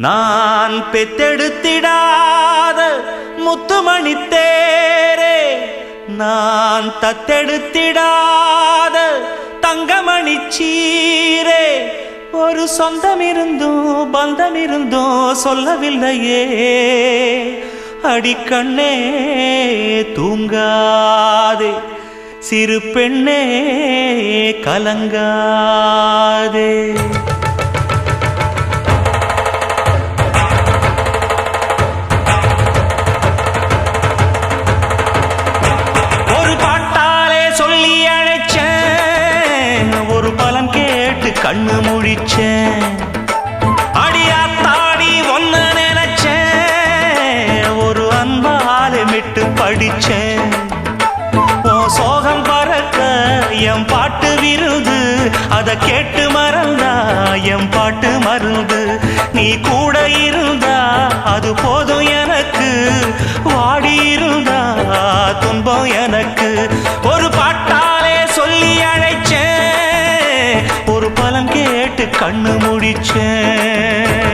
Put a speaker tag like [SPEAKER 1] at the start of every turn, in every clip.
[SPEAKER 1] நான் பெத்தெடுத்திடாத முத்துமணி தேரே நான் தத்தெடுத்திடாத தங்கமணி சீரே. ஒரு சொந்தம் இருந்தும் பந்தம் இருந்தும் சொல்லவில்லையே. அடிக்கண்ணே தூங்காதே. சிறு பெண்ணே கலங்காதே. கண்ணு முழிச்சேன் அடியாத்தாடி ஒன்ன நினைச்சேன் ஒரு அன்பாலே விட்டு படிச்சேன் சோகம் பறக்க என் பாட்டு விருது. அத கேட்டு மறந்தா என் பாட்டு மருந்து. நீ கூட இருந்தா அது போதும் எனக்கு. வா கண்ணு முடிச்சேன்.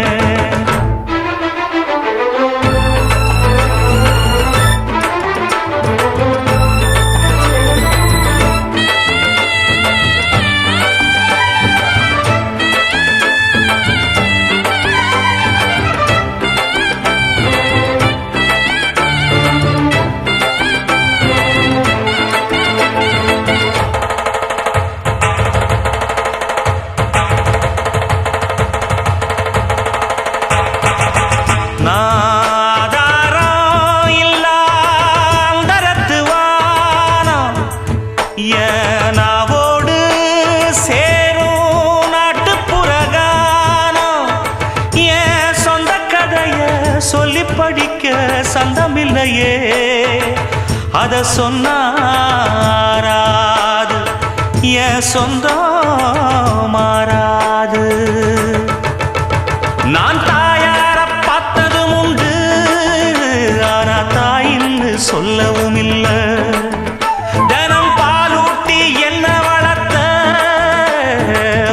[SPEAKER 1] சந்தமில்லையே அத சொன்னாராது. என் சொந்தம் மாறாது. நான் தாயார பார்த்ததும் உண்டு. ஆனா தாயின்னு சொல்லவும் இல்ல. தினம் பாலூட்டி என்ன வளர்த்த?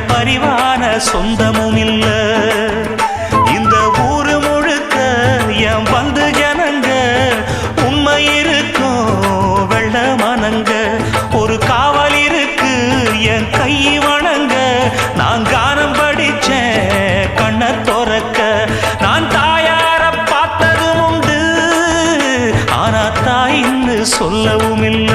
[SPEAKER 1] பரிவான சொந்தமும் இல்லை. துறக்க நான் தாயார பார்த்ததும் உண்டு. ஆனா தாயின்னு சொல்லவும் இல்லை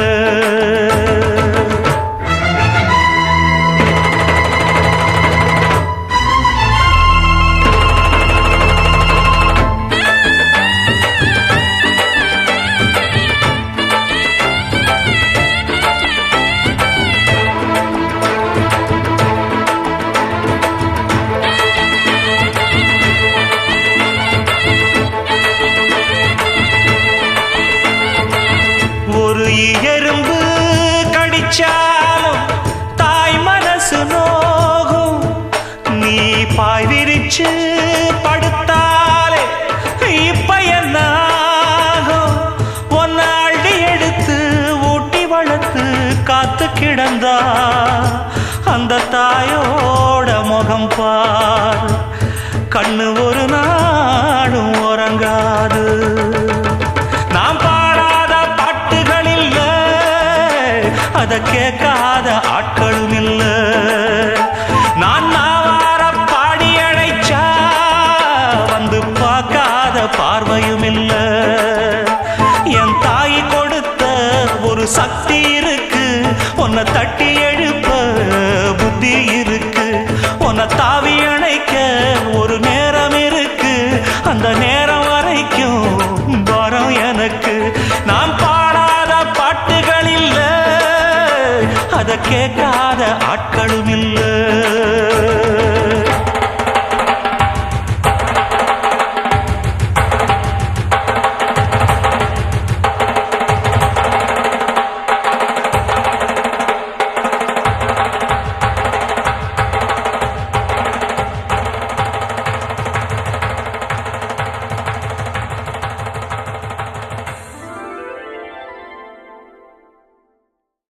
[SPEAKER 1] எறும்பு கடிச்சாலும் தாய் மனசு நோகும். நீ பாய் விரிச்சு படுத்தாலே இப்ப என்ன ஆகும் எடுத்து ஊட்டி வளர்த்து காத்து கிடந்தா அந்த தாயோட முகம் பார். கண்ணு ஒரு அத கேட்காத ஆட்களும் இல்ல. நான் நாவார பாடி அழைச்சா வந்து பார்க்காத பார்வையும் இல்ல. என் தாய் கொடுத்த ஒரு சக்தி இருக்கு. உன்னை தட்டி எழுப்ப புத்தி இருக்கு. உன்னை தாவி அணைக்க ஒரு நேரம் இருக்கு. அந்த நேரம் வரைக்கும் வரம் எனக்கு. நான் பா கேட்காத ஆட்களும் இல்லை.